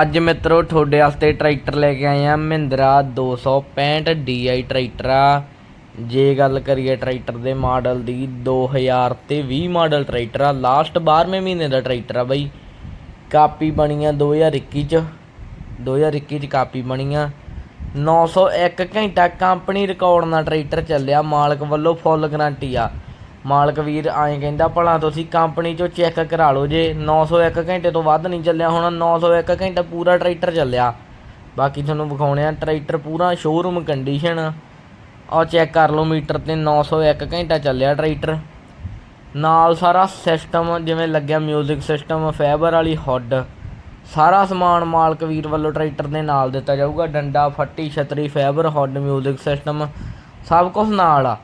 ਅੱਜ ਮਿੱਤਰੋ, ਤੁਹਾਡੇ ਵਾਸਤੇ ਟਰੈਕਟਰ ਲੈ ਕੇ ਆਏ ਆ ਮਹਿੰਦਰਾ 265 DI ਟਰੈਕਟਰ ਆ। ਜੇ ਗੱਲ ਕਰੀਏ ਟਰੈਕਟਰ ਦੇ ਮਾਡਲ ਦੀ 2000 ਤੇ 20 ਮਾਡਲ ਟਰੈਕਟਰ ਆ। ਲਾਸਟ 12ਵੇਂ ਮਹੀਨੇ ਦਾ ਟਰੈਕਟਰ ਆ ਬਾਈ। ਕਾਪੀ ਬਣੀ ਆ 2021 ਚ। 2021 ਚ ਕਾਪੀ ਬਣੀ ਆ 901 ਘੰਟਾ ਕੰਪਨੀ ਰਿਕਾਰਡ ਨਾਲ ਟਰੈਕਟਰ ਚੱਲਿਆ। ਮਾਲਕ ਵੱਲੋਂ ਫੁੱਲ ਗਾਰੰਟੀ ਆ। ਮਾਲਕ ਵੀਰ ਐਂ ਕਹਿੰਦਾ ਭਲਾ ਤੁਸੀਂ ਕੰਪਨੀ ਚੋਂ ਚੈੱਕ ਕਰਾ ਲਓ ਜੇ 901 ਘੰਟੇ ਤੋਂ ਵੱਧ ਨਹੀਂ ਚੱਲਿਆ ਹੁਣ 901 ਘੰਟਾ ਪੂਰਾ ਟਰੈਕਟਰ ਚੱਲਿਆ ਬਾਕੀ ਤੁਹਾਨੂੰ ਵਿਖਾਉਣੇ ਆ ਟਰੈਕਟਰ ਪੂਰਾ ਸ਼ੋਰੂਮ ਕੰਡੀਸ਼ਨ ਆ ਚੈੱਕ ਕਰ ਲਓ ਮੀਟਰ ਤੇ 901 ਘੰਟਾ ਚੱਲਿਆ ਟਰੈਕਟਰ ਨਾਲ ਸਾਰਾ ਸਿਸਟਮ ਜਿਵੇਂ ਲੱਗਿਆ 뮤직 ਸਿਸਟਮ ਫਾਈਬਰ ਵਾਲੀ ਹੁੱਡ ਸਾਰਾ ਸਮਾਨ ਮਾਲਕ ਵੀਰ ਵੱਲੋਂ ਟਰੈਕਟਰ ਦੇ ਨਾਲ ਦਿੱਤਾ ਜਾਊਗਾ ਡੰਡਾ ਫੱਟੀ ਛਤਰੀ ਫਾਈਬਰ ਹੁੱਡ 뮤직 ਸਿਸਟਮ ਸਭ ਕੁਝ ਨਾਲ ਆ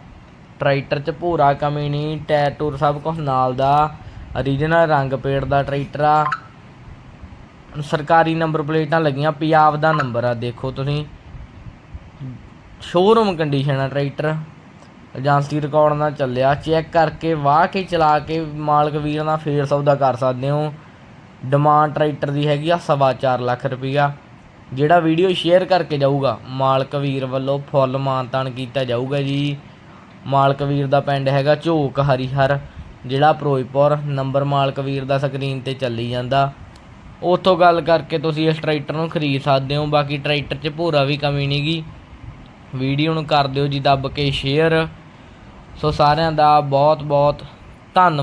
ਟਰੈਕਟਰ 'ਚ ਭੂਰਾ ਕਮੀ ਨਹੀਂ, ਟਾਇਰ ਟੂਰ ਸਭ ਕੁਝ ਨਾਲ ਦਾ ਓਰੀਜਨਲ ਰੰਗ ਪੇੜ ਦਾ ਟਰੈਕਟਰ ਆ। ਸਰਕਾਰੀ ਨੰਬਰ ਪਲੇਟਾਂ ਲੱਗੀਆਂ, ਪੰਜਾਬ ਦਾ ਨੰਬਰ ਆ, ਦੇਖੋ ਤੁਸੀਂ। ਸ਼ੋਰੂਮ ਕੰਡੀਸ਼ਨ ਆ ਟਰੈਕਟਰ। ਏਜੰਸੀ ਰਿਕਾਰਡ ਨਾਲ ਚੱਲਿਆ ਚੈੱਕ ਕਰਕੇ, ਵਾਹ ਕੇ ਚਲਾ ਕੇ ਮਾਲਕ ਵੀਰ ਨਾਲ ਫੇਰ ਸੌਦਾ ਕਰ ਸਕਦੇ ਹੋ। ਡਿਮਾਂਡ ਟਰੈਕਟਰ ਦੀ ਹੈਗੀ ਆ ਸਵਾ ਚਾਰ ਲੱਖ ਰੁਪਈਆ। ਜਿਹੜਾ ਵੀਡੀਓ ਸ਼ੇਅਰ ਕਰਕੇ ਜਾਊਗਾ, ਮਾਲਕ ਵੀਰ ਵੱਲੋਂ ਫੁੱਲ ਮਾਨਤਾਨ ਕੀਤਾ ਜਾਊਗਾ ਜੀ। ਮਾਲਕ ਵੀਰ ਦਾ ਪਿੰਡ ਹੈਗਾ ਝੋਕ ਹਰੀਹਰ, ਜਿਹੜਾ ਫਿਰੋਜ਼ਪੁਰ, ਨੰਬਰ ਮਾਲਕ ਵੀਰ ਦਾ ਸਕਰੀਨ ਤੇ ਚੱਲੀ ਜਾਂਦਾ। ਉੱਥੋਂ ਗੱਲ ਕਰਕੇ ਤੁਸੀਂ ਇਸ ਟਰੈਕਟਰ ਨੂੰ ਖਰੀਦ ਸਕਦੇ ਹੋ, ਬਾਕੀ ਟਰੈਕਟਰ 'ਚ ਭੂਰਾ ਵੀ ਕਮੀ ਨਹੀਂਗੀ ਵੀਡੀਓ ਨੂੰ ਕਰ ਦਿਓ ਜੀ ਦੱਬ ਕੇ ਸ਼ੇਅਰ। ਸੋ ਸਾਰਿਆਂ ਦਾ ਬਹੁਤ ਬਹੁਤ ਧੰਨਵਾਦ।